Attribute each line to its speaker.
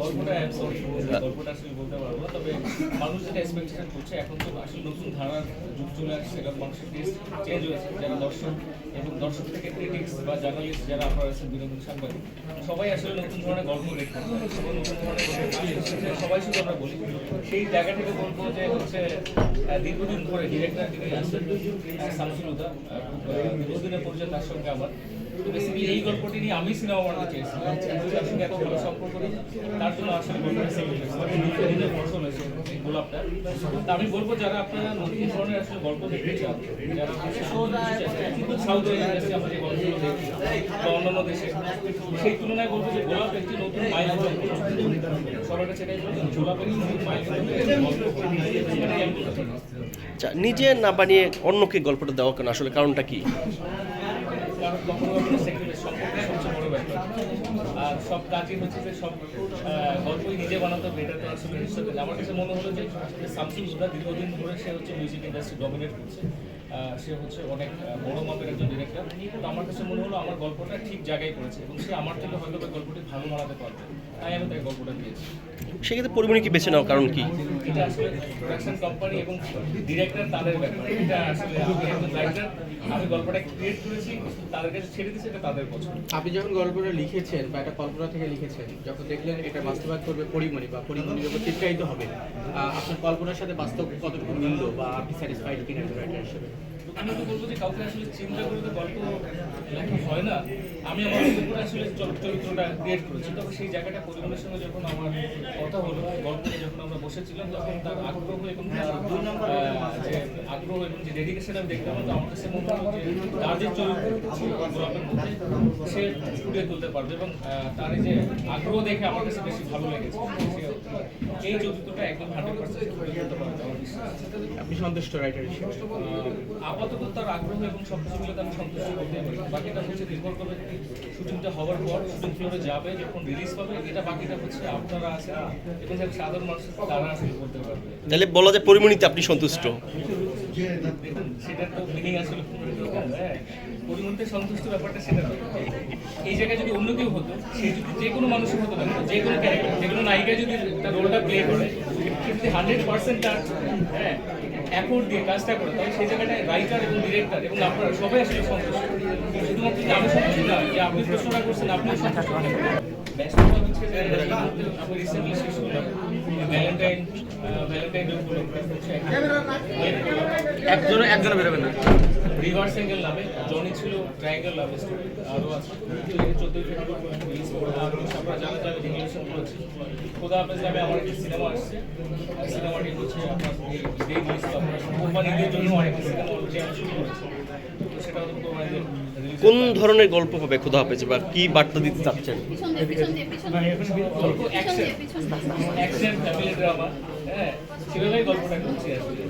Speaker 1: গল্পটা গল্পটা আসলে বলতে পারব তবে মানুষ যেটা এক্সপেকটেশন করছে, এখন তো আসলে নতুন ধারার যুগ চলে আসছে এবং মানুষের টেস্ট চেঞ্জ হয়েছে। যারা দর্শক এবং দর্শক থেকে ক্রিটিক্স বা জার্নালিস্ট যারা আপনারা আছেন, বিনোদন সাংবাদিক, সবাই আসলে নতুন ধরনের গল্প সবাই নতুন ধরনের সবাই শুধু আমরা বলি। সেই জায়গা থেকে বলব যে হচ্ছে দীর্ঘদিন ধরে ডিরেক্টর যিনি আছেন শামসুল হুদা দীর্ঘদিনের পরিচয় তার সঙ্গে আমার। নিয়ে আমি বলব যারা আপনারা নতুন ধরনের আসলে গল্প দেখতে চান যারা সাউথ অন্যান্য দেশে সেই তুলনায় বলব যে গোলাপ একটি নতুন পারি।
Speaker 2: আচ্ছা, নিজে না বানিয়ে অন্যকে গল্পটা দেওয়া কেন? আসলে কারণটা কি?
Speaker 1: কখনো কখনো সেক্রেটারি সম্পর্কে সবচেয়ে বড় ব্যাপার। আর সব কাজই হচ্ছে যে সব গল্পই নিজে বানাতে এটা তো আসলে আমার কাছে মনে হলো যে সামসুল সুদা দীর্ঘদিন ধরে সে হচ্ছে মিউজিক ইন্ডাস্ট্রি ডমিনেট করছে। সে হচ্ছে অনেক বড় মাপের একজন ডিরেক্টর তো আমার কাছে মনে হলো আমার গল্পটা ঠিক জায়গায় করেছে এবং সে আমার থেকে হয়তো বা গল্পটি ভালো বানাতে পারবে। তাই আমি তাই গল্পটা দিয়েছি।
Speaker 2: সেক্ষেত্রে পরিমণিকে বেছে নেওয়ার কারণ কি?
Speaker 1: এটা আসলে প্রোডাকশন কোম্পানি এবং ডিরেক্টর তাদের ব্যাপার। এটা আসলে আমি একজন রাইটার আমি গল্পটা ক্রিয়েট করেছি তাদের কাছে ছেড়ে দিয়েছি এটা তাদের পছন্দ।
Speaker 3: আপনি যখন গল্পটা লিখেছেন বা একটা কল্পনা থেকে লিখেছেন যখন দেখলেন এটা বাস্তবায়ন করবে পরিমণি বা পরিমণির উপর চিত্রায়িত হবে আপনার কল্পনার সাথে বাস্তব কতটুকু মিলল বা আপনি স্যাটিসফাইড কিনা রাইটার হিসেবে?
Speaker 1: আমি তো বলব যে কাউকে আসলে চিন্তা করে তো গল্প লেখা হয় না। আমি আমার উপরে আসলে চর- চরিত্রটা ক্রিয়েট করেছি। তবে সেই জায়গাটা পরিমাণের সঙ্গে যখন আমার কথা হলো, গল্প যখন আমরা বসেছিলাম, তখন তার আগ্রহ এবং তার যে আগ্রহ এবং যে ডেডিকেশন আমি দেখলাম, তো আমার কাছে মনে হলো যে তার যে চরিত্র গল্পের মধ্যে, সে ফুটিয়ে তুলতে পারবে এবং তার এই যে আগ্রহ দেখে আমার কাছে বেশি ভালো লেগেছে। এই চরিত্রটা একদম হান্ড্রেড
Speaker 3: আপনি সন্তুষ্ট রাইটার হিসেবে?
Speaker 1: আপাতত তার আগ্রহ এবং সব কিছু মিলে আমি সন্তুষ্ট করতে পারি। বাকিটা হচ্ছে নির্ভর করবে শুটিংটা হওয়ার পর শুটিং ফ্লোরে যাবে যখন রিলিজ পাবে এটা বাকিটা হচ্ছে আপনারা এবং যারা সাধারণ মানুষ তারা আসলে করতে পারবে।
Speaker 2: তাহলে বলা যায় পরিমণিতে আপনি সন্তুষ্ট?
Speaker 1: দেখুন সেটার তো মিনিং আসলে হ্যাঁ পরিমণিতে সন্তুষ্ট ব্যাপারটা সেটা এই জায়গায় যদি অন্য হতো সে যদি যে কোনো মানুষের হতো না যে কোনো ক্যারেক্টার যে কোনো নায়িকা যদি তার রোলটা প্লে করে যদি হান্ড্রেড পার্সেন্ট তার হ্যাঁ অ্যাফোর্ট দিয়ে কাজটা করে তাহলে সেই জায়গাটায় রাইটার এবং ডিরেক্টর এবং আপনারা সবাই আসলে সন্তুষ্ট। শুধুমাত্র যে আমি সন্তুষ্ট না যে আপনি প্রশ্নটা করছেন আপনি সন্তুষ্ট। ব্যস্ততা হচ্ছে আমি রিসেন্টলি শেষ করলাম ভ্যালেন্টাইন ভ্যালেন্টাইন ডে উপলক্ষে
Speaker 3: একজনে একজনে বেরোবেন না।
Speaker 1: রিভার্স অ্যাঙ্গেল নামে জনি ছিল ট্রায়াঙ্গেল লাভ স্টোরি আরও আছে। চোদ্দোই ফেব্রুয়ারি রিলিজ করব আপনারা জানেন যে আমি ডিক্লারেশন করেছি খোদা নামে আমার একটি সিনেমা আসছে। সিনেমাটি হচ্ছে আপনার রিলিজ জন্য আরেকটি সিনেমা আমি শুরু করেছি
Speaker 2: কোন ধরনের গল্প হবে খোদা হাফেজ? বা কি বার্তা দিতে চাচ্ছেন?
Speaker 1: অ্যাকশন ফ্যামিলি ড্রামা হ্যাঁ। সেভাবেই গল্পটা করছি আসলে।